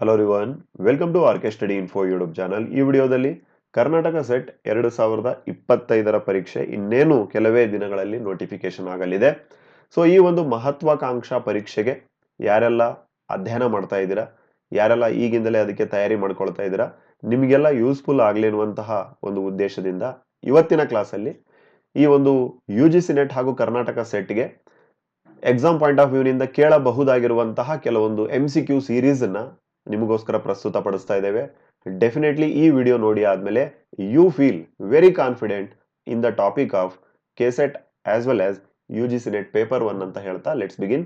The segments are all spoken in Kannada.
Hello ರಿವನ್ welcome to R K study info YouTube channel ಈ ವಿಡಿಯೋದಲ್ಲಿ ಕರ್ನಾಟಕ ಸೆಟ್ ಎರಡು ಸಾವಿರದ ಇಪ್ಪತ್ತೈದರ ಪರೀಕ್ಷೆ ಇನ್ನೇನು ಕೆಲವೇ ದಿನಗಳಲ್ಲಿ ನೋಟಿಫಿಕೇಶನ್ ಆಗಲಿದೆ. ಸೊ ಈ ಒಂದು ಮಹತ್ವಾಕಾಂಕ್ಷಾ ಪರೀಕ್ಷೆಗೆ ಯಾರೆಲ್ಲ ಅಧ್ಯಯನ ಮಾಡ್ತಾ ಇದ್ದೀರಾ? ಯಾರೆಲ್ಲ ಈಗಿಂದಲೇ ಅದಕ್ಕೆ ತಯಾರಿ ಮಾಡ್ಕೊಳ್ತಾ ಇದ್ದೀರಾ? ನಿಮಗೆಲ್ಲ ಯೂಸ್ಫುಲ್ ಆಗಲಿ ಅನ್ನುವಂತಹ ಒಂದು ಉದ್ದೇಶದಿಂದ ಇವತ್ತಿನ ಕ್ಲಾಸಲ್ಲಿ ಈ ಒಂದು ಯು ಜಿ ಸಿ ನೆಟ್ ಹಾಗೂ ಕರ್ನಾಟಕ ಸೆಟ್ಗೆ ಎಕ್ಸಾಮ್ ಪಾಯಿಂಟ್ ಆಫ್ ವ್ಯೂನಿಂದ ಕೇಳಬಹುದಾಗಿರುವಂತಹ ಕೆಲವೊಂದು ಎಂ ಸಿ ಕ್ಯೂ ಸೀರೀಸ್ ಅನ್ನ ನಿಮಗೋಸ್ಕರ ಪ್ರಸ್ತುತ ಪಡಿಸ್ತಾ ಇದ್ದೇವೆ. ಡೆಫಿನೆಟ್ಲಿ ಈ ವಿಡಿಯೋ ನೋಡಿ ಆದಮೇಲೆ you feel very confident in the topic of KSET as well as U G C NET paper one ಅಂತ ಹೇಳ್ತಾ ಲೆಟ್ಸ್ ಬಿಗಿನ್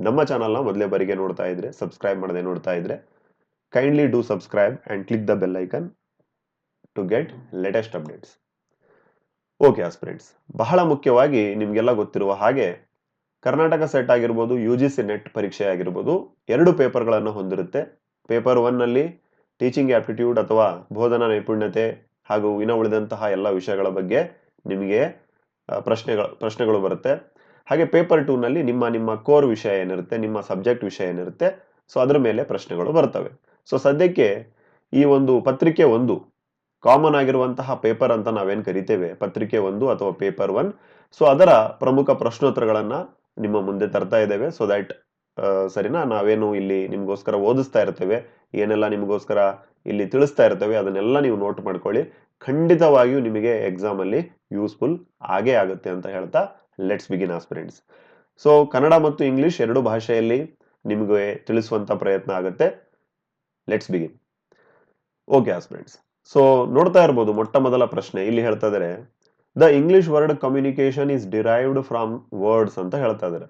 ನಮ್ಮ ಚಾನಲ್ನ ಮೊದಲೇ ಬಾರಿಗೆ ನೋಡ್ತಾ ಇದ್ರೆ ಸಬ್ಸ್ಕ್ರೈಬ್ ಮಾಡದೆ ನೋಡ್ತಾ ಇದ್ರೆ kindly do subscribe and click the bell icon to get latest updates okay aspirants ಬಹಳ ಮುಖ್ಯವಾಗಿ ನಿಮಗೆಲ್ಲ ಗೊತ್ತಿರುವ ಹಾಗೆ ಕರ್ನಾಟಕ ಸೆಟ್ ಆಗಿರ್ಬೋದು ಯು ಜಿ ಸಿ ನೆಟ್ ಪರೀಕ್ಷೆ ಆಗಿರ್ಬೋದು, ಎರಡು ಪೇಪರ್ಗಳನ್ನು ಹೊಂದಿರುತ್ತೆ. ಪೇಪರ್ ಒನ್ನಲ್ಲಿ ಟೀಚಿಂಗ್ ಆಪ್ಟಿಟ್ಯೂಡ್ ಅಥವಾ ಬೋಧನಾ ನೈಪುಣ್ಯತೆ ಹಾಗೂ ಇನ್ನು ಉಳಿದಂತಹ ಎಲ್ಲ ವಿಷಯಗಳ ಬಗ್ಗೆ ನಿಮಗೆ ಪ್ರಶ್ನೆಗಳು ಪ್ರಶ್ನೆಗಳು ಬರುತ್ತೆ. ಹಾಗೆ ಪೇಪರ್ ಟೂನಲ್ಲಿ ನಿಮ್ಮ ನಿಮ್ಮ ಕೋರ್ ವಿಷಯ ಏನಿರುತ್ತೆ, ನಿಮ್ಮ ಸಬ್ಜೆಕ್ಟ್ ವಿಷಯ ಏನಿರುತ್ತೆ, ಸೊ ಅದರ ಮೇಲೆ ಪ್ರಶ್ನೆಗಳು ಬರ್ತವೆ. ಸೊ ಸದ್ಯಕ್ಕೆ ಈ ಒಂದು ಪತ್ರಿಕೆ ಒಂದು, ಕಾಮನ್ ಆಗಿರುವಂತಹ ಪೇಪರ್ ಅಂತ ನಾವೇನು ಕರಿತೇವೆ? ಪತ್ರಿಕೆ ಒಂದು ಅಥವಾ ಪೇಪರ್ ಒನ್. ಸೊ ಅದರ ಪ್ರಮುಖ ಪ್ರಶ್ನೋತ್ತರಗಳನ್ನು ನಿಮ್ಮ ಮುಂದೆ ತರ್ತಾ ಇದ್ದೇವೆ. ಸೊ ದಟ್ ಸರಿನಾ? ನಾವೇನು ಇಲ್ಲಿ ನಿಮಗೋಸ್ಕರ ಓದಿಸ್ತಾ ಇರ್ತೇವೆ, ಏನೆಲ್ಲ ನಿಮಗೋಸ್ಕರ ಇಲ್ಲಿ ತಿಳಿಸ್ತಾ ಇರ್ತೇವೆ ಅದನ್ನೆಲ್ಲ ನೀವು ನೋಟ್ ಮಾಡ್ಕೊಳ್ಳಿ. ಖಂಡಿತವಾಗಿಯೂ ನಿಮಗೆ ಎಕ್ಸಾಮ್ ಅಲ್ಲಿ ಯೂಸ್ಫುಲ್ ಆಗೇ ಆಗುತ್ತೆ ಅಂತ ಹೇಳ್ತಾ let's begin aspirants so Kannada ಮತ್ತು ಇಂಗ್ಲಿಷ್ ಎರಡು ಭಾಷೆಯಲ್ಲಿ ನಿಮಗೆ ತಿಳಿಸುವಂತ ಪ್ರಯತ್ನ ಆಗುತ್ತೆ. Let's begin okay aspirants so ನೋಡ್ತಾ ಇರ್ಬೋದು ಮೊಟ್ಟ ಮೊದಲ ಪ್ರಶ್ನೆ. ಇಲ್ಲಿ ಹೇಳ್ತಾ ಇದಾರೆ the English word communication is derived from words ಅಂತ ಹೇಳ್ತಾ ಇದಾರೆ.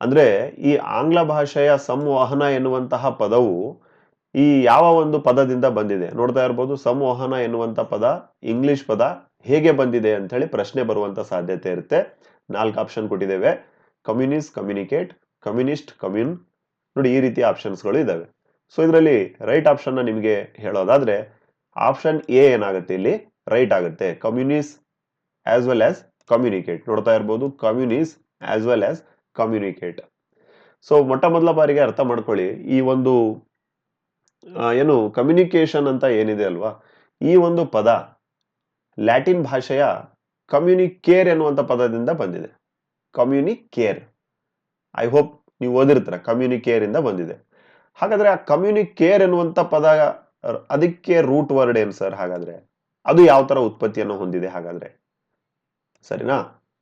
ಅಂದ್ರೆ ಈ ಆಂಗ್ಲ ಭಾಷೆಯ ಸಂವಹನ ಎನ್ನುವಂತಹ ಪದವು ಈ ಯಾವ ಒಂದು ಪದದಿಂದ ಬಂದಿದೆ. ನೋಡ್ತಾ ಇರ್ಬೋದು, ಸಂವಹನ ಎನ್ನುವಂಥ ಪದ, ಇಂಗ್ಲಿಷ್ ಪದ ಹೇಗೆ ಬಂದಿದೆ ಅಂತ ಹೇಳಿ ಪ್ರಶ್ನೆ ಬರುವಂತ ಸಾಧ್ಯತೆ ಇರುತ್ತೆ. ನಾಲ್ಕು ಆಪ್ಷನ್ ಕೊಟ್ಟಿದ್ದೇವೆ. Communist, communicate, communist, commune. ನೋಡಿ, ಈ ರೀತಿಯ ಆಪ್ಷನ್ಸ್ಗಳು ಇದ್ದಾವೆ. ಸೊ ಇದರಲ್ಲಿ ರೈಟ್ ಆಪ್ಷನ್ ನಿಮಗೆ ಹೇಳೋದಾದ್ರೆ ಆಪ್ಷನ್ ಎ ಏನಾಗುತ್ತೆ ಇಲ್ಲಿ? ರೈಟ್ ಆಗುತ್ತೆ. Communis as well as communicate. ನೋಡ್ತಾ ಇರ್ಬೋದು communis as well as communicate so ಮೊಟ್ಟ ಮೊದಲ ಬಾರಿಗೆ ಅರ್ಥ ಮಾಡ್ಕೊಳ್ಳಿ, ಈ ಒಂದು ಏನು ಕಮ್ಯುನಿಕೇಷನ್ ಅಂತ ಏನಿದೆ ಅಲ್ವಾ? ಈ ಒಂದು ಪದ, ಲ್ಯಾಟಿನ್ ಭಾಷೆಯ ಕಮ್ಯುನಿಕೇರ್ ಎನ್ನುವಂಥ ಪದದಿಂದ ಬಂದಿದೆ. ಕಮ್ಯುನಿಕೇರ್ ಐ ಹೋಪ್ ನೀವು ಓದಿರ್ತೀರ ಕಮ್ಯುನಿಕೇರ್ ಇಂದ ಬಂದಿದೆ. ಹಾಗಾದ್ರೆ ಆ ಕಮ್ಯುನಿಕೇರ್ ಎನ್ನುವಂಥ ಪದ, ಅದಕ್ಕೆ ರೂಟ್ ವರ್ಡ್ ಏನ್ ಸರ್ ಹಾಗಾದ್ರೆ ಅದು ಯಾವ ತರ ಉತ್ಪತ್ತಿಯನ್ನು ಹೊಂದಿದೆ ಹಾಗಾದ್ರೆ? ಸರಿನಾ?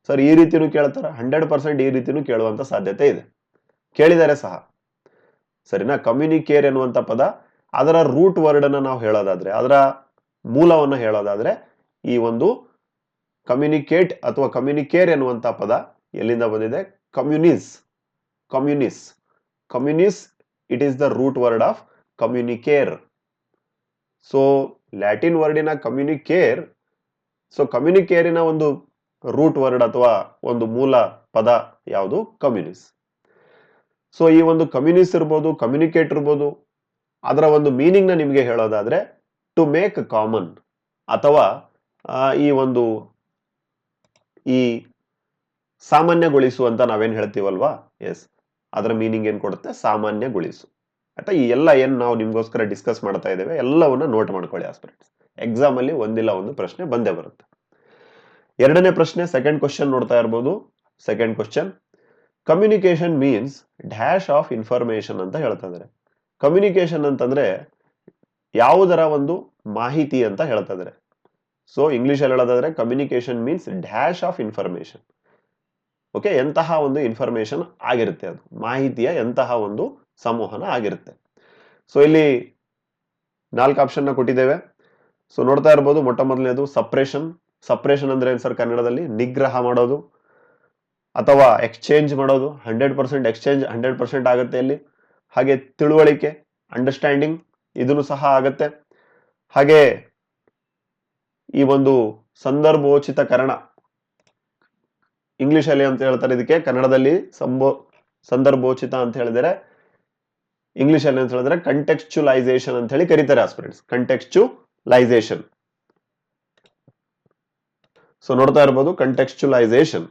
ಸರ್, ಈ ರೀತಿನೂ ಕೇಳ್ತಾರೆ. ಹಂಡ್ರೆಡ್ ಪರ್ಸೆಂಟ್ ಈ ರೀತಿನೂ ಕೇಳುವಂತ ಸಾಧ್ಯತೆ ಇದೆ. ಕೇಳಿದರೆ ಸಹ. ಸರಿನಾ ಕಮ್ಯುನಿಕೇರ್ ಎನ್ನುವಂಥ ಪದ, ಅದರ ರೂಟ್ ವರ್ಡ್ ಅನ್ನ ನಾವು ಹೇಳೋದಾದ್ರೆ, ಅದರ ಮೂಲವನ್ನ ಹೇಳೋದಾದ್ರೆ, ಈ ಒಂದು ಕಮ್ಯುನಿಕೇಟ್ ಅಥವಾ ಕಮ್ಯುನಿಕೇರ್ ಎನ್ನುವಂಥ ಪದ ಎಲ್ಲಿಂದ ಬಂದಿದೆ? Communis communis communis it is the root word of communicare so Latin ವರ್ಡಿನ communicare so ಕಮ್ಯುನಿಕೇರಿನ ಒಂದು ರೂಟ್ ವರ್ಡ್ ಅಥವಾ ಒಂದು ಮೂಲ ಪದ ಯಾವುದು? ಕಮ್ಯುನಿಸ್ ಸೊ ಈ ಒಂದು ಕಮ್ಯುನಿಸ್ ಇರ್ಬೋದು ಕಮ್ಯುನಿಕೇಟ್ ಇರ್ಬೋದು, ಅದರ ಒಂದು ಮೀನಿಂಗ್ನ ನಿಮಗೆ ಹೇಳೋದಾದ್ರೆ ಟು ಮೇಕ್ ಕಾಮನ್ ಅಥವಾ ಈ ಒಂದು, ಈ ಸಾಮಾನ್ಯಗೊಳಿಸು ಅಂತ ನಾವೇನು ಹೇಳ್ತೀವಲ್ವಾ? ಎಸ್ ಅದರ ಮೀನಿಂಗ್ ಏನ್ ಕೊಡುತ್ತೆ? ಸಾಮಾನ್ಯಗೊಳಿಸು. ಆಯ್ತಾ? ಈ ಎಲ್ಲ ಏನು ನಾವು ನಿಮ್ಗೋಸ್ಕರ ಡಿಸ್ಕಸ್ ಮಾಡ್ತಾ ಇದ್ದೇವೆ, ಎಲ್ಲವನ್ನ ನೋಟ್ ಮಾಡ್ಕೊಳ್ಳಿ ಆಸ್ಪಿರೆಂಟ್ಸ್ ಎಕ್ಸಾಮ್ ಅಲ್ಲಿ ಒಂದಿಲ್ಲ, ಒಂದು ಪ್ರಶ್ನೆ ಬಂದೇ ಬರುತ್ತೆ. ಎರಡನೇ ಪ್ರಶ್ನೆ ಸೆಕೆಂಡ್ ಕ್ವಶನ್ ನೋಡ್ತಾ ಇರ್ಬೋದು. Second question communication means dash of information ಅಂತ ಹೇಳ್ತಾ ಇದಾರೆ. ಕಮ್ಯುನಿಕೇಶನ್ ಅಂತಂದ್ರೆ ಯಾವುದರ ಒಂದು ಮಾಹಿತಿ ಅಂತ ಹೇಳ್ತಾ ಇದಾರೆ. ಸೊ ಇಂಗ್ಲಿಷ್ ಅಲ್ಲಿ ಹೇಳೋದಾದ್ರೆ communication means dash of information okay ಎಂತಹ ಒಂದು ಇನ್ಫಾರ್ಮೇಶನ್ ಆಗಿರುತ್ತೆ ಅದು. ಮಾಹಿತಿಯ ಎಂತಹ ಒಂದು ಸಂವಹನ ಆಗಿರುತ್ತೆ. ಸೊ ಇಲ್ಲಿ ನಾಲ್ಕು ಆಪ್ಷನ್ನ ಕೊಟ್ಟಿದ್ದೇವೆ. ಸೊ ನೋಡ್ತಾ ಇರ್ಬೋದು ಮೊಟ್ಟ ಮೊದಲನೇದು ಸಪ್ರೇಷನ್ ಸಪ್ರೇಷನ್ ಅಂದ್ರೆ ಏನು ಸರ್ ಕನ್ನಡದಲ್ಲಿ? ನಿಗ್ರಹ ಮಾಡೋದು ಅಥವಾ ಎಕ್ಸ್ಚೇಂಜ್ ಮಾಡೋದು? Hundred percent exchange, hundred percent ಆಗುತ್ತೆ ಇಲ್ಲಿ. ಹಾಗೆ ತಿಳುವಳಿಕೆ ಅಂಡರ್ಸ್ಟ್ಯಾಂಡಿಂಗ್ ಇದನ್ನು ಸಹ ಆಗತ್ತೆ. ಹಾಗೆ ಈ ಒಂದು ಸಂದರ್ಭೋಚಿತಕರಣ ಇಂಗ್ಲಿಷ್ ಅಲ್ಲಿ ಅಂತ ಹೇಳ್ತಾರೆ ಇದಕ್ಕೆ. ಕನ್ನಡದಲ್ಲಿ ಸಂಬೋ ಸಂದರ್ಭೋಚಿತ ಅಂತ ಹೇಳಿದರೆ ಇಂಗ್ಲಿಷ್ ಅಲ್ಲಿ ಅಂತ ಹೇಳಿದ್ರೆ ಕಂಟೆಕ್ಚುಲೈಸೇಷನ್ ಅಂತ ಹೇಳಿ ಕರೀತಾರೆ ಆಸ್ಪಿರೆಂಟ್ಸ್ ಕಂಟೆಕ್ಚುಲೈಸೇಷನ್ ಸೊ ನೋಡ್ತಾ ಇರ್ಬೋದು ಕಂಟೆಕ್ಚುಲೈಸೇಷನ್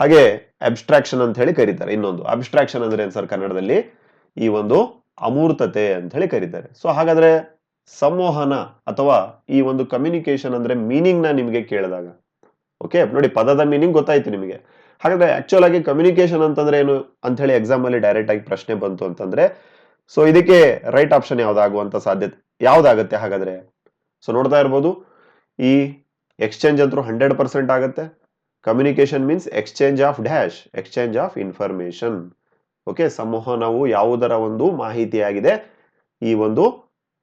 ಹಾಗೆ ಅಬ್ಸ್ಟ್ರಾಕ್ಷನ್ ಅಂತ ಹೇಳಿ ಕರೀತಾರೆ. ಇನ್ನೊಂದು ಅಬ್ಸ್ಟ್ರಾಕ್ಷನ್ ಅಂದ್ರೆ ಏನ್ ಸರ್ ಕನ್ನಡದಲ್ಲಿ? ಈ ಒಂದು ಅಮೂರ್ತತೆ ಅಂತ ಹೇಳಿ ಕರೀತಾರೆ. ಸೊ ಹಾಗಾದ್ರೆ ಸಂವಹನ ಅಥವಾ ಈ ಒಂದು ಕಮ್ಯುನಿಕೇಶನ್ ಅಂದ್ರೆ ಮೀನಿಂಗ್ನ ನಿಮಗೆ ಕೇಳಿದಾಗ ಓಕೆ ನೋಡಿ, ಪದದ ಮೀನಿಂಗ್ ಗೊತ್ತಾಯ್ತು ನಿಮಗೆ. ಹಾಗಾದ್ರೆ ಆಕ್ಚುಲ್ ಆಗಿ ಕಮ್ಯುನಿಕೇಶನ್ ಅಂತಂದ್ರೆ ಏನು ಅಂತ ಹೇಳಿ ಎಕ್ಸಾಮ್ ಅಲ್ಲಿ ಡೈರೆಕ್ಟ್ ಆಗಿ ಪ್ರಶ್ನೆ ಬಂತು ಅಂತಂದ್ರೆ ಸೊ ಇದಕ್ಕೆ ರೈಟ್ ಆಪ್ಷನ್ ಯಾವ್ದಾಗುವಂತ ಸಾಧ್ಯತೆ ಯಾವ್ದಾಗತ್ತೆ ಹಾಗಾದ್ರೆ? ಸೊ ನೋಡ್ತಾ ಇರ್ಬೋದು, ಈ ಎಕ್ಸ್ಚೇಂಜ್ ಅಂತೂ ಹಂಡ್ರೆಡ್ ಪರ್ಸೆಂಟ್ ಆಗುತ್ತೆ. Communication means exchange of dash exchange of information okay ಸಂವಹನವು ಯಾವುದರ ಒಂದು ಮಾಹಿತಿಯಾಗಿದೆ? ಈ ಒಂದು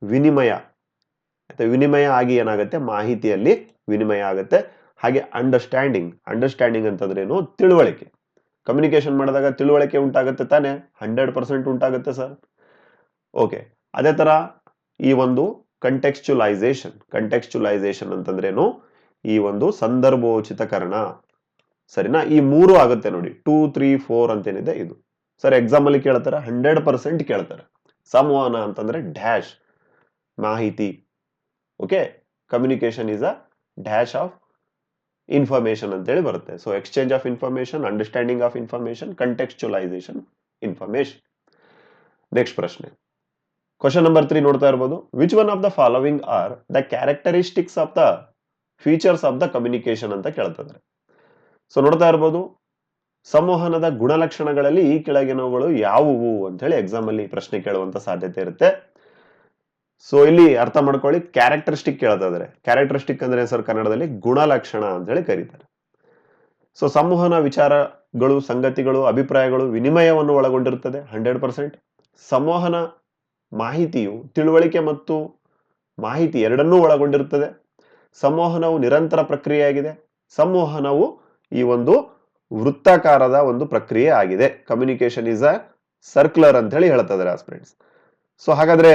ವಿನಿಮಯ. ಅಥವಾ ವಿನಿಮಯ ಆಗಿ ಏನಾಗುತ್ತೆ? ಮಾಹಿತಿಯಲ್ಲಿ ವಿನಿಮಯ ಆಗುತ್ತೆ. ಹಾಗೆ ಅಂಡರ್ಸ್ಟ್ಯಾಂಡಿಂಗ್ ಅಂಡರ್ಸ್ಟ್ಯಾಂಡಿಂಗ್ ಅಂತಂದ್ರೆ ಏನು ತಿಳುವಳಿಕೆ. ಕಮ್ಯುನಿಕೇಶನ್ ಮಾಡಿದಾಗ ತಿಳುವಳಿಕೆ ಉಂಟಾಗುತ್ತೆ ತಾನೆ? ಹಂಡ್ರೆಡ್ ಪರ್ಸೆಂಟ್ ಉಂಟಾಗುತ್ತೆ ಸರ್. ಓಕೆ ಅದೇ ತರ ಈ ಒಂದು ಕಂಟೆಕ್ಸ್ಚುಲೈಸೇಷನ್ ಕಂಟೆಕ್ಸ್ಚುಲೈಸೇಷನ್ ಅಂತಂದ್ರೇನು? ಈ ಒಂದು ಸಂದರ್ಭೋಚಿತಕರಣ. ಸರಿನಾ? ಈ ಮೂರು ಆಗುತ್ತೆ ನೋಡಿ. ಟೂ, ತ್ರೀ, ಫೋರ್ ಅಂತೇನಿದೆ ಇದು. ಸರ್ ಎಕ್ಸಾಮ್ ಅಲ್ಲಿ ಕೇಳ್ತಾರೆ, ಹಂಡ್ರೆಡ್ ಪರ್ಸೆಂಟ್ ಕೇಳ್ತಾರೆ. ಸಂವಹನ ಅಂತಂದ್ರೆ ಡ್ಯಾಶ್, ಮಾಹಿತಿ. Okay? Communication is a dash of information ಅಂತೇಳಿ ಬರುತ್ತೆ. So, exchange of information understanding of information contextualisation information next ಪ್ರಶ್ನೆ. ಕ್ವಶನ್ ನಂಬರ್ ತ್ರೀ ನೋಡ್ತಾ ಇರ್ಬೋದು. Which one of the following are the characteristics of the features of the communication ಅಂತ ಕೇಳ್ತಿದ್ದಾರೆ. ಸೊ ನೋಡ್ತಾ ಇರ್ಬೋದು, ಸಂವಹನದ ಗುಣಲಕ್ಷಣಗಳಲ್ಲಿ ಈ ಕೆಳಗಿನವುಗಳು ಯಾವುವು ಅಂತ ಹೇಳಿ ಎಕ್ಸಾಮ್ ಅಲ್ಲಿ ಪ್ರಶ್ನೆ ಕೇಳುವಂತ ಸಾಧ್ಯತೆ ಇರುತ್ತೆ. ಸೊ ಇಲ್ಲಿ ಅರ್ಥ ಮಾಡ್ಕೊಳ್ಳಿ ಕ್ಯಾರೆಕ್ಟರಿಸ್ಟಿಕ್ ಕೇಳ್ತಾ ಕ್ಯಾರೆಕ್ಟರಿಸ್ಟಿಕ್ ಅಂದ್ರೆ ಸರ್ ಕನ್ನಡದಲ್ಲಿ? ಗುಣಲಕ್ಷಣ ಅಂತ ಹೇಳಿ ಕರೀತಾರೆ. ಸೊ ಸಂವಹನ ವಿಚಾರಗಳು, ಸಂಗತಿಗಳು, ಅಭಿಪ್ರಾಯಗಳು ವಿನಿಮಯವನ್ನು ಒಳಗೊಂಡಿರುತ್ತದೆ ಹಂಡ್ರೆಡ್ ಪರ್ಸೆಂಟ್ ಸಂವಹನ ಮಾಹಿತಿಯು, ತಿಳುವಳಿಕೆ ಮತ್ತು ಮಾಹಿತಿ ಎರಡನ್ನೂ ಒಳಗೊಂಡಿರುತ್ತದೆ. ಸಂವಹನವು ನಿರಂತರ ಪ್ರಕ್ರಿಯೆಯಾಗಿದೆ. ಸಂವಹನವು ಈ ಒಂದು ವೃತ್ತಾಕಾರದ ಒಂದು ಪ್ರಕ್ರಿಯೆ ಆಗಿದೆ. ಕಮ್ಯುನಿಕೇಶನ್ ಇಸ್ ಅ ಸರ್ಕ್ಯುಲರ್ ಅಂತ ಹೇಳಿ ಹೇಳ್ತಾ ಇದ್ದಾರೆ ಫ್ರೆಂಡ್ಸ್ ಸೊ ಹಾಗಾದ್ರೆ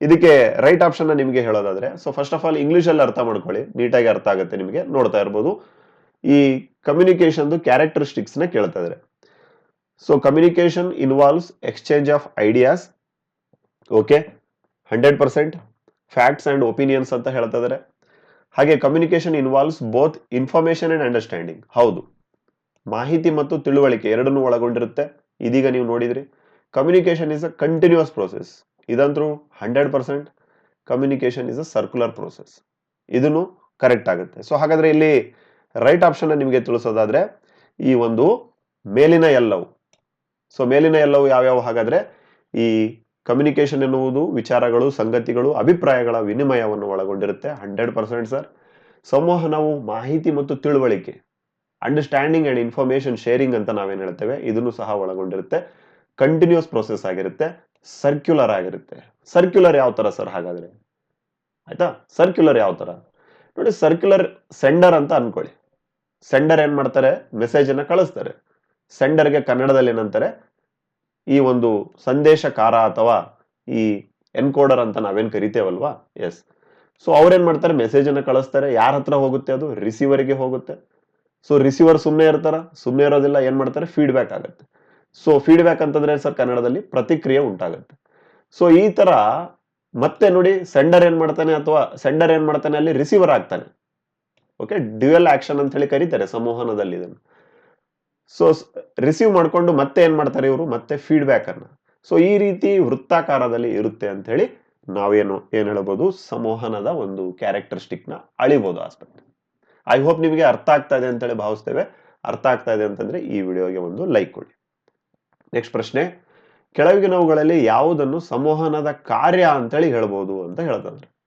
ಇದಕ್ಕೆ ರೈಟ್ ಆಪ್ಷನ್ ನಿಮಗೆ ಹೇಳೋದಾದ್ರೆ so first of all English ಅಲ್ಲಿ ಅರ್ಥ ಮಾಡ್ಕೊಳ್ಳಿ. ನೀಟಾಗಿ ಅರ್ಥ ಆಗುತ್ತೆ ನಿಮಗೆ. ನೋಡ್ತಾ ಇರ್ಬೋದು. ಈ ಕಮ್ಯುನಿಕೇಶನ್ ಕ್ಯಾರೆಕ್ಟರಿಸ್ಟಿಕ್ಸ್ನ ಕೇಳ್ತಾ ಇದ್ದಾರೆ. So communication involves exchange of ideas okay hundred percent facts and opinions ಅಂತ ಹೇಳ್ತಾ ಇದಾರೆ ಹಾಗೆ communication involves both information and understanding ಹೌದು. ಮಾಹಿತಿ ಮತ್ತು ತಿಳುವಳಿಕೆ ಎರಡನ್ನೂ ಒಳಗೊಂಡಿರುತ್ತೆ. ಇದೀಗ ನೀವು ನೋಡಿದ್ರಿ. Communication is a continuous process ಇದಂತೂ hundred percent communication is a circular process ಇದನ್ನು ಕರೆಕ್ಟ್ ಆಗುತ್ತೆ. ಸೊ ಹಾಗಾದ್ರೆ ಇಲ್ಲಿ ರೈಟ್ ಆಪ್ಷನ್ ನಿಮಗೆ ತಿಳಿಸೋದಾದ್ರೆ, ಈ ಒಂದು ಮೇಲಿನ ಎಲ್ಲವು. ಸೊ ಮೇಲಿನ ಎಲ್ಲವು ಯಾವ್ಯಾವ? ಹಾಗಾದ್ರೆ ಈ ಕಮ್ಯುನಿಕೇಶನ್ ಎನ್ನುವುದು ವಿಚಾರಗಳು, ಸಂಗತಿಗಳು, ಅಭಿಪ್ರಾಯಗಳ ವಿನಿಮಯವನ್ನು ಒಳಗೊಂಡಿರುತ್ತೆ. Hundred percent sir. ಸಂವಹನವು ಮಾಹಿತಿ ಮತ್ತು ತಿಳುವಳಿಕೆ ಅಂಡರ್ಸ್ಟ್ಯಾಂಡಿಂಗ್ ಅಂಡ್ ಇನ್ಫಾರ್ಮೇಶನ್ ಶೇರಿಂಗ್ ಅಂತ ನಾವೇನು ಹೇಳ್ತೇವೆ, ಇದನ್ನು ಸಹ ಒಳಗೊಂಡಿರುತ್ತೆ. ಕಂಟಿನ್ಯೂಸ್ ಪ್ರೊಸೆಸ್ ಆಗಿರುತ್ತೆ. ಸರ್ಕ್ಯುಲರ್ ಆಗಿರುತ್ತೆ. ಸರ್ಕ್ಯುಲರ್ ಯಾವ ತರ ಸರ್ ಹಾಗಾದ್ರೆ? ಆಯ್ತಾ? ಸರ್ಕ್ಯುಲರ್ ಯಾವ ತರ ನೋಡಿ ಸರ್ಕ್ಯುಲರ್ ಸೆಂಡರ್ ಅಂತ ಅನ್ಕೊಳ್ಳಿ. ಸೆಂಡರ್ ಏನು ಮಾಡ್ತಾರೆ? ಮೆಸೇಜ್ ಅನ್ನ ಕಳಿಸ್ತಾರೆ. ಸೆಂಡರ್ಗೆ ಕನ್ನಡದಲ್ಲಿ ಏನಂತಾರೆ? ಈ ಒಂದು ಸಂದೇಶಕಾರ ಅಥವಾ ಈ ಎನ್ಕೋಡರ್ ಅಂತ ನಾವೇನು ಕರಿತೇವಲ್ವಾ? ಎಸ್ ಸೊ ಅವ್ರೇನ್ ಮಾಡ್ತಾರೆ? ಮೆಸೇಜ್ ಅನ್ನ ಕಳಿಸ್ತಾರೆ. ಯಾರ ಹತ್ರ ಹೋಗುತ್ತೆ ಅದು? ರಿಸೀವರ್ಗೆ ಹೋಗುತ್ತೆ. ಸೊ ರಿಸೀವರ್ ಸುಮ್ಮನೆ ಇರ್ತಾರ? ಸುಮ್ಮನೆ ಇರೋದಿಲ್ಲ, ಏನ್ ಮಾಡ್ತಾರೆ? ಫೀಡ್ಬ್ಯಾಕ್ ಆಗುತ್ತೆ. ಸೊ ಫೀಡ್ಬ್ಯಾಕ್ ಅಂತಂದ್ರೆ ಸರ್? ಕನ್ನಡದಲ್ಲಿ ಪ್ರತಿಕ್ರಿಯೆ ಉಂಟಾಗುತ್ತೆ. ಸೊ ಈ ತರ ಮತ್ತೆ ನೋಡಿ ಸೆಂಡರ್ ಏನ್ ಮಾಡ್ತಾನೆ ಅಥವಾ ಸೆಂಡರ್ ಏನ್ ಮಾಡ್ತಾನೆ ಅಲ್ಲಿ ರಿಸೀವರ್ ಆಗ್ತಾನೆ. ಓಕೆ ಡ್ಯುಯಲ್ ಆಕ್ಷನ್ ಅಂತ ಹೇಳಿ ಕರೀತಾರೆ ಸಂವಹನದಲ್ಲಿ ಇದನ್ನು. ಸೊ ರಿಸೀವ್ ಮಾಡ್ಕೊಂಡು ಮತ್ತೆ ಏನು ಮಾಡ್ತಾರೆ ಇವರು? ಮತ್ತೆ ಫೀಡ್ಬ್ಯಾಕ್ ಅನ್ನ. ಸೊ ಈ ರೀತಿ ವೃತ್ತಾಕಾರದಲ್ಲಿ ಇರುತ್ತೆ ಅಂತ ಹೇಳಿ ನಾವೇನು ಏನ್ ಹೇಳ್ಬೋದು? ಸಂವಹನದ ಒಂದು ಕ್ಯಾರೆಕ್ಟರಿಸ್ಟಿಕ್ನ ಅಳಿಬಹುದು ಆಸ್ಪೆಕ್ಟ್ ಐ ಹೋಪ್ ನಿಮಗೆ ಅರ್ಥ ಆಗ್ತಾ ಇದೆ ಅಂತೇಳಿ ಭಾವಿಸ್ತೇವೆ. ಅರ್ಥ ಆಗ್ತಾ ಇದೆ ಅಂತಂದ್ರೆ ಈ ವಿಡಿಯೋಗೆ ಒಂದು ಲೈಕ್ ಕೊಡಿ. ನೆಕ್ಸ್ಟ್ ಪ್ರಶ್ನೆ. ಕೆಳಗಿನವುಗಳಲ್ಲಿ ಯಾವುದನ್ನು ಸಂವಹನದ ಕಾರ್ಯ ಅಂತೇಳಿ ಹೇಳ್ಬೋದು ಅಂತ ಹೇಳ್ತಾರೆ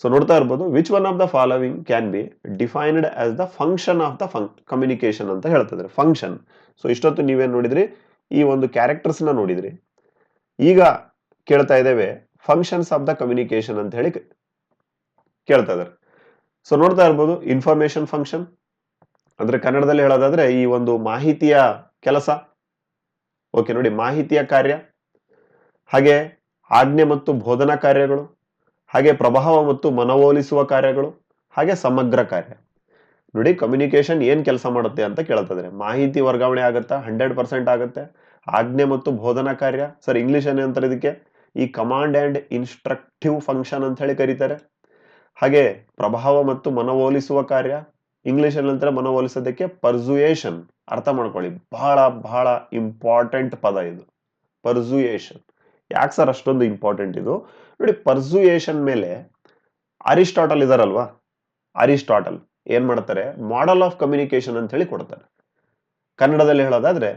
ಸೊ ನೋಡ್ತಾ ಇರ್ಬೋದು which one of the following can be defined as the function of the func communication ಅಂತ ಹೇಳ್ತಿದ್ರೆ ಫಂಕ್ಷನ್ ಸೊ ಇಷ್ಟೊತ್ತು ನೀವೇನ್ ನೋಡಿದ್ರಿ? ಈ ಒಂದು ಕ್ಯಾರೆಕ್ಟರ್ಸ್ನ ನೋಡಿದ್ರಿ. ಈಗ ಕೇಳ್ತಾ ಇದ್ದೇವೆ ಫಂಕ್ಷನ್ಸ್ ಆಫ್ ದ ಕಮ್ಯುನಿಕೇಶನ್ ಅಂತ ಹೇಳಿ ಕೇಳ್ತಾ ಇದಾರೆ ಸೊ ನೋಡ್ತಾ ಇರ್ಬೋದು ಇನ್ಫಾರ್ಮೇಶನ್ ಫಂಕ್ಷನ್ ಅಂದ್ರೆ ಕನ್ನಡದಲ್ಲಿ ಹೇಳೋದಾದ್ರೆ ಈ ಒಂದು ಮಾಹಿತಿಯ ಕೆಲಸ. ಓಕೆ ನೋಡಿ, ಮಾಹಿತಿಯ ಕಾರ್ಯ. ಹಾಗೆ ಆಜ್ಞೆ ಮತ್ತು ಬೋಧನಾ ಕಾರ್ಯಗಳು. ಹಾಗೆ ಪ್ರಭಾವ ಮತ್ತು ಮನವೊಲಿಸುವ ಕಾರ್ಯಗಳು, ಹಾಗೆ ಸಮಗ್ರ ಕಾರ್ಯ. ನೋಡಿ ಕಮ್ಯುನಿಕೇಶನ್ ಏನ್ ಕೆಲಸ ಮಾಡುತ್ತೆ ಅಂತ ಕೇಳ್ತಿದ್ರೆ, ಮಾಹಿತಿ ವರ್ಗಾವಣೆ ಆಗುತ್ತಾ? ಹಂಡ್ರೆಡ್ ಪರ್ಸೆಂಟ್ ಆಗುತ್ತೆ. ಆಜ್ಞೆ ಮತ್ತು ಬೋಧನಾ ಕಾರ್ಯ. ಸರ್ ಇಂಗ್ಲಿಷ್ ಏನೇ ಅಂತಾರೆ ಇದಕ್ಕೆ? ಈ ಕಮಾಂಡ್ ಆ್ಯಂಡ್ ಇನ್ಸ್ಟ್ರಕ್ಟಿವ್ ಫಂಕ್ಷನ್ ಅಂತ ಹೇಳಿ ಕರೀತಾರೆ. ಹಾಗೆ ಪ್ರಭಾವ ಮತ್ತು ಮನವೊಲಿಸುವ ಕಾರ್ಯ. ಇಂಗ್ಲಿಷ್ ಏನಂತಾರೆ ಮನವೊಲಿಸೋದಕ್ಕೆ ಪರ್ಸುಯೇಷನ್ ಅರ್ಥ ಮಾಡ್ಕೊಳ್ಳಿ. ಬಹಳ ಬಹಳ ಇಂಪಾರ್ಟೆಂಟ್ ಪದ ಇದು. ಪರ್ಸುಯೇಷನ್ ಯಾಕೆ ಸರ್ ಅಷ್ಟೊಂದು ಇಂಪಾರ್ಟೆಂಟ್ ಇದು? ನೋಡಿ ಪರ್ಸುಯೇಷನ್ ಮೇಲೆ ಅರಿಸ್ಟಾಟಲ್ ಇದಾರಲ್ವಾ? ಅರಿಸ್ಟಾಟಲ್ ಏನ್ ಮಾಡ್ತಾರೆ? ಮಾಡೆಲ್ ಆಫ್ ಕಮ್ಯುನಿಕೇಶನ್ ಅಂತ ಹೇಳಿ ಕೊಡ್ತಾರೆ. ಕನ್ನಡದಲ್ಲಿ ಹೇಳೋದಾದ್ರೆ,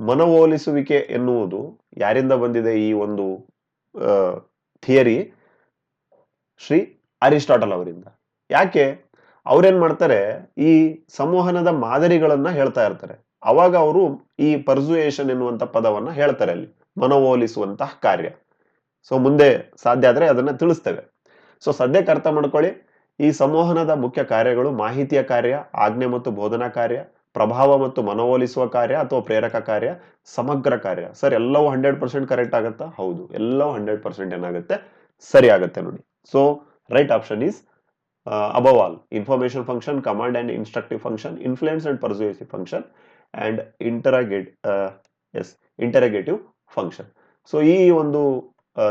ಮನವೋಲಿಸುವಿಕೆ ಎನ್ನುವುದು ಯಾರಿಂದ ಬಂದಿದೆ ಈ ಒಂದು ಥಿಯರಿ ಶ್ರೀ ಅರಿಸ್ಟಾಟಲ್ ಅವರಿಂದ. ಯಾಕೆ? ಅವ್ರೇನ್ ಮಾಡ್ತಾರೆ? ಈ ಸಂವಹನದ ಮಾದರಿಗಳನ್ನ ಹೇಳ್ತಾ ಇರ್ತಾರೆ. ಅವಾಗ ಅವರು ಈ ಪರ್ಸುಯೇಷನ್ ಎನ್ನುವಂತ ಪದವನ್ನ ಹೇಳ್ತಾರೆ ಅಲ್ಲಿ, ಮನವೋಲಿಸುವಂತಹ ಕಾರ್ಯ. ಸೊ ಮುಂದೆ ಸಾಧ್ಯ ಆದರೆ ಅದನ್ನು ತಿಳಿಸ್ತೇವೆ. ಸೊ ಸದ್ಯಕ್ಕೆ ಅರ್ಥ ಮಾಡ್ಕೊಳ್ಳಿ, ಈ ಸಂವಹನದ ಮುಖ್ಯ ಕಾರ್ಯಗಳು ಮಾಹಿತಿಯ ಕಾರ್ಯ, ಆಜ್ಞೆ ಮತ್ತು ಬೋಧನಾ ಕಾರ್ಯ, ಪ್ರಭಾವ ಮತ್ತು ಮನವೊಲಿಸುವ ಕಾರ್ಯ ಅಥವಾ ಪ್ರೇರಕ ಕಾರ್ಯ, ಸಮಗ್ರ ಕಾರ್ಯ. ಸರ್, ಎಲ್ಲವೂ ಹಂಡ್ರೆಡ್ ಪರ್ಸೆಂಟ್ ಕರೆಕ್ಟ್ ಆಗುತ್ತಾ? ಹೌದು, ಎಲ್ಲವೂ ಹಂಡ್ರೆಡ್ ಪರ್ಸೆಂಟ್ ಏನಾಗುತ್ತೆ? ಸರಿ ಆಗುತ್ತೆ ನೋಡಿ. So, right option is above all information function command and instructive function influence and persuasive function and interrogate yes interrogative function so ಈ ಒಂದು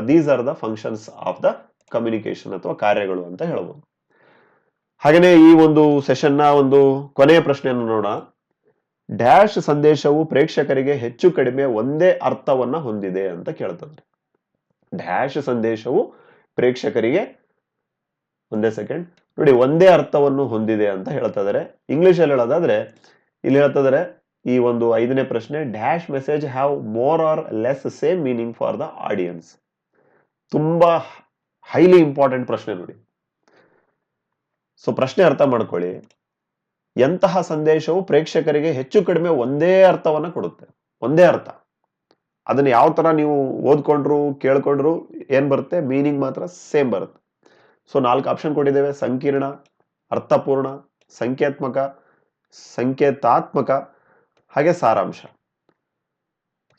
these are the functions of the communication ಅಥವಾ ಕಾರ್ಯಗಳು ಅಂತ ಹೇಳ್ಬೋದು. ಹಾಗೆಯೇ ಈ ಒಂದು ಸೆಷನ್ನ ಒಂದು ಕೊನೆಯ ಪ್ರಶ್ನೆಯನ್ನು ನೋಡೋಣ. ಡ್ಯಾಶ್ ಸಂದೇಶವು ಪ್ರೇಕ್ಷಕರಿಗೆ ಹೆಚ್ಚು ಕಡಿಮೆ ಒಂದೇ ಅರ್ಥವನ್ನ ಹೊಂದಿದೆ ಅಂತ ಕೇಳ್ತದೆ ಡ್ಯಾಶ್ ಸಂದೇಶವು ಪ್ರೇಕ್ಷಕರಿಗೆ ಒಂದೇ ಸೆಕೆಂಡ್ ನೋಡಿ ಒಂದೇ ಅರ್ಥವನ್ನು ಹೊಂದಿದೆ ಅಂತ ಹೇಳ್ತಾ ಇದಾರೆ ಇಂಗ್ಲಿಷ್ ಅಲ್ಲಿ ಹೇಳೋದಾದ್ರೆ, ಇಲ್ಲಿ ಹೇಳ್ತಾ ಇದಾರೆ ಈ ಒಂದು ಐದನೇ ಪ್ರಶ್ನೆ dash message have more or less same meaning for the audience ತುಂಬಾ ಹೈಲಿ ಇಂಪಾರ್ಟೆಂಟ್ ಪ್ರಶ್ನೆ ನೋಡಿ. ಸೊ ಪ್ರಶ್ನೆ ಅರ್ಥ ಮಾಡ್ಕೊಳ್ಳಿ. ಎಂತಹ ಸಂದೇಶವು ಪ್ರೇಕ್ಷಕರಿಗೆ ಹೆಚ್ಚು ಕಡಿಮೆ ಒಂದೇ ಅರ್ಥವನ್ನ ಕೊಡುತ್ತೆ. ಒಂದೇ ಅರ್ಥ. ಅದನ್ನ ಯಾವ ತರ ನೀವು ಓದ್ಕೊಂಡ್ರು, ಕೇಳ್ಕೊಂಡ್ರು, ಏನ್ ಬರುತ್ತೆ? ಮೀನಿಂಗ್ ಮಾತ್ರ ಸೇಮ್ ಬರುತ್ತೆ. ಸೊ ನಾಲ್ಕು ಆಪ್ಷನ್ ಕೊಟ್ಟಿದ್ದೇವೆ. ಸಂಕೀರ್ಣ, ಅರ್ಥಪೂರ್ಣ ಸಂಖ್ಯಾತ್ಮಕ ಸಂಕೇತಾತ್ಮಕ, ಹಾಗೆ ಸಾರಾಂಶ.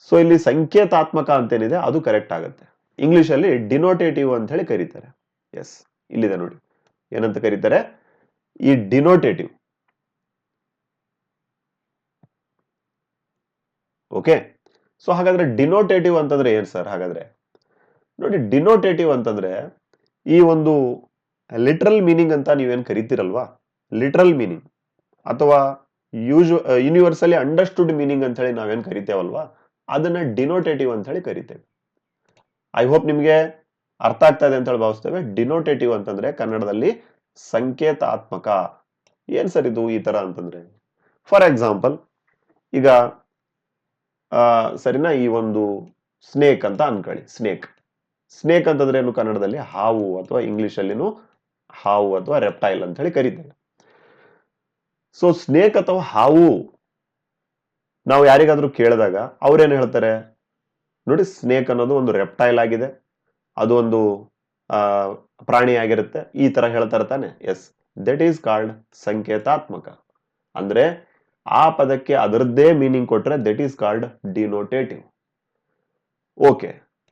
ಸೊ ಇಲ್ಲಿ ಸಂಕೇತಾತ್ಮಕ ಅಂತೇನಿದೆ, ಅದು ಕರೆಕ್ಟ್ ಆಗುತ್ತೆ. ಇಂಗ್ಲಿಷ್ ಅಲ್ಲಿ ಡಿನೋಟೇಟಿವ್ ಅಂತ ಹೇಳಿ ಕರೀತಾರೆ. ಎಸ್ ಇಲ್ಲಿದೆ ನೋಡಿ. ಏನಂತ ಕರೀತಾರೆ? ಈ ಡಿನೋಟೇಟಿವ್ ಓಕೆ ಸೊ ಹಾಗಾದ್ರೆ ಡಿನೋಟೇಟಿವ್ ಅಂತಂದ್ರೆ ಏನ್ ಸರ್ ಹಾಗಾದ್ರೆ? ನೋಡಿ ಡಿನೋಟೇಟಿವ್ ಅಂತಂದ್ರೆ ಈ ಒಂದು ಲಿಟ್ರಲ್ ಮೀನಿಂಗ್ ಅಂತ ನೀವೇನು ಕರಿತೀರಲ್ವಾ? ಲಿಟ್ರಲ್ ಮೀನಿಂಗ್ ಅಥವಾ ಯೂಶ್ ಯೂನಿವರ್ಸಲಿ ಅಂಡರ್ಸ್ಟುಡ್ ಮೀನಿಂಗ್ ಅಂತ ಹೇಳಿ ನಾವೇನು ಕರಿತೇವಲ್ವಾ? ಅದನ್ನ ಡಿನೋಟೇಟಿವ್ ಅಂತ ಹೇಳಿ ಕರಿತೇವೆ. ಐ ಹೋಪ್ ನಿಮಗೆ ಅರ್ಥ ಆಗ್ತಾ ಇದೆ ಅಂತ ಹೇಳಿ ಭಾವಿಸ್ತೇವೆ. ಡಿನೋಟೇಟಿವ್ ಅಂತಂದ್ರೆ ಕನ್ನಡದಲ್ಲಿ ಸಂಕೇತಾತ್ಮಕ. ಏನ್ ಸರ್ ಇದು ಈ ತರ ಅಂತಂದ್ರೆ? ಫಾರ್ ಎಕ್ಸಾಂಪಲ್ ಈಗ ಸರಿನಾ? ಈ ಒಂದು ಸ್ನೇಕ್ ಅಂತ ಅನ್ಕೊಳ್ಳಿ. ಸ್ನೇಕ್ ಸ್ನೇಕ್ ಅಂತಂದ್ರೆ ಏನು ಕನ್ನಡದಲ್ಲಿ? ಹಾವು ಅಥವಾ ಇಂಗ್ಲಿಷ್ ಅಲ್ಲಿನೂ ಹಾವು ಅಥವಾ ರೆಪ್ಟೈಲ್ ಅಂತ ಹೇಳಿ ಕರೀತಾರೆ. ಸೊ ಸ್ನೇಕ್ ಅಥವಾ ಹಾವು, ನಾವು ಯಾರಿಗಾದ್ರೂ ಕೇಳಿದಾಗ ಅವ್ರೇನು ಹೇಳ್ತಾರೆ? ನೋಡಿ ಸ್ನೇಕ್ ಅನ್ನೋದು ಒಂದು ರೆಪ್ಟೈಲ್ ಆಗಿದೆ. ಅದು ಒಂದು ಪ್ರಾಣಿ ಆಗಿರುತ್ತೆ. ಈ ತರ ಹೇಳ್ತಾ ತಾನೆ ಎಸ್ ದಟ್ ಈಸ್ ಕಾಲ್ಡ್ ಸಂಕೇತಾತ್ಮಕ. ಅಂದ್ರೆ ಆ ಪದಕ್ಕೆ ಅದರದ್ದೇ ಮೀನಿಂಗ್ ಕೊಟ್ರೆ that is called denotative okay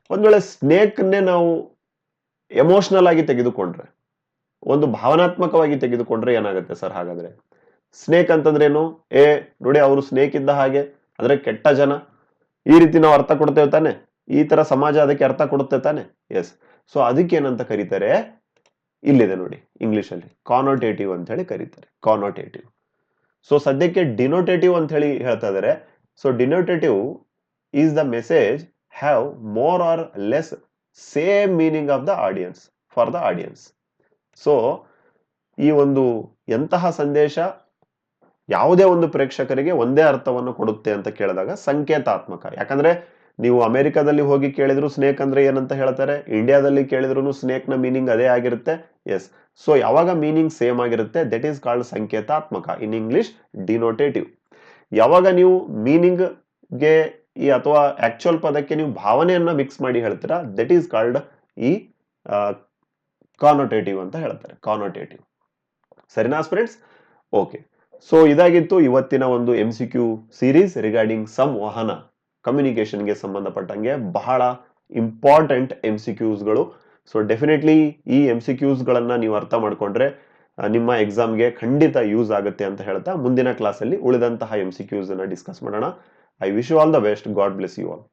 ಒಂದ್ ವೇಳೆ ಸ್ನೇಕ್ನೇ ನಾವು ಎಮೋಷನಲ್ ಆಗಿ ತೆಗೆದುಕೊಂಡ್ರೆ, ಒಂದು ಭಾವನಾತ್ಮಕವಾಗಿ ತೆಗೆದುಕೊಂಡ್ರೆ ಏನಾಗುತ್ತೆ ಸರ್ ಹಾಗಾದ್ರೆ? ಸ್ನೇಕ್ ಅಂತಂದ್ರೇನು ಏ, ನೋಡಿ, ಅವರು ಸ್ನೇಕ್ ಇದ್ದ ಹಾಗೆ ಅಂದ್ರೆ ಕೆಟ್ಟ ಜನ. ಈ ರೀತಿ ನಾವು ಅರ್ಥ ಕೊಡ್ತೇವೆ ತಾನೆ? ಈ ತರ ಸಮಾಜ ಅದಕ್ಕೆ ಅರ್ಥ ಕೊಡುತ್ತೆ ತಾನೆ? ಎಸ್ ಸೊ ಅದಕ್ಕೆ ಏನಂತ ಕರೀತಾರೆ? ಇಲ್ಲಿದೆ ನೋಡಿ ಇಂಗ್ಲಿಷ್ ಅಲ್ಲಿ ಕಾನೋಟೇಟಿವ್ ಅಂತ ಹೇಳಿ ಕರೀತಾರೆ. ಕಾನೋಟೇಟಿವ್ ಸೊ ಸದ್ಯಕ್ಕೆ ಡಿನೋಟೇಟಿವ್ ಅಂತ ಹೇಳಿ ಹೇಳ್ತಾ ಇದಾರೆ. So denotative is the message have more or less same meaning of the audience for the audience so ಈ ಒಂದು ಎಂತಹ ಸಂದೇಶ ಯಾವುದೇ ಒಂದು ಪ್ರೇಕ್ಷಕರಿಗೆ ಒಂದೇ ಅರ್ಥವನ್ನು ಕೊಡುತ್ತೆ ಅಂತ ಕೇಳಿದಾಗ ಸಂಕೇತಾತ್ಮಕ. ಯಾಕಂದ್ರೆ ನೀವು ಅಮೆರಿಕಾದಲ್ಲಿ ಹೋಗಿ ಕೇಳಿದ್ರು ಸ್ನೇಕ್ ಅಂದ್ರೆ ಏನಂತ ಹೇಳ್ತಾರೆ? ಇಂಡಿಯಾದಲ್ಲಿ ಕೇಳಿದ್ರು ಸ್ನೇಕ್ನ ಮೀನಿಂಗ್ ಅದೇ ಆಗಿರುತ್ತೆ. ಎಸ್ ಸೊ ಯಾವಾಗ ಮೀನಿಂಗ್ ಸೇಮ್ ಆಗಿರುತ್ತೆ ದಟ್ ಈಸ್ ಕಾಲ್ಡ್ ಸಂಕೇತಾತ್ಮಕ. ಇನ್ ಇಂಗ್ಲಿಷ್ ಡಿನೋಟೇಟಿವ್ ಯಾವಾಗ ನೀವು ಮೀನಿಂಗ್ಗೆ ಈ ಅಥವಾ ಆಕ್ಚುಯಲ್ ಪದಕ್ಕೆ ನೀವು ಭಾವನೆಯನ್ನ ಮಿಕ್ಸ್ ಮಾಡಿ ಹೇಳ್ತೀರಾ ದಟ್ ಈಸ್ ಕಾಲ್ಡ್ ಈ ಕಾನೋಟೇಟಿವ್ ಅಂತ ಹೇಳ್ತಾರೆ. ಕಾನೋಟೇಟಿವ್ ಸರಿನಾ ಫ್ರೆಂಡ್ಸ್ ಓಕೆ ಸೊ ಇದಾಗಿತ್ತು ಇವತ್ತಿನ ಒಂದು M C Q series regarding ಸಂವಹನ ಕಮ್ಯುನಿಕೇಶನ್ಗೆ ಸಂಬಂಧಪಟ್ಟಂಗೆ ಬಹಳ ಇಂಪಾರ್ಟೆಂಟ್ ಎಂ ಸಿ ಕ್ಯೂಸ್ಗಳು ಸೊ ಡೆಫಿನೆಟ್ಲಿ ಈ ಎಂ ಸಿ ಕ್ಯೂಸ್ಗಳನ್ನ ನೀವು ಅರ್ಥ ಮಾಡಿಕೊಂಡ್ರೆ ನಿಮ್ಮ ಎಕ್ಸಾಮ್ಗೆ ಖಂಡಿತ ಯೂಸ್ ಆಗುತ್ತೆ ಅಂತ ಹೇಳ್ತಾ ಮುಂದಿನ ಕ್ಲಾಸಲ್ಲಿ ಉಳಿದಂತಹ ಎಂ ಸಿ ಕ್ಯೂಸ್ ಅನ್ನ ಡಿಸ್ಕಸ್ ಮಾಡೋಣ. I wish you all the best God bless you all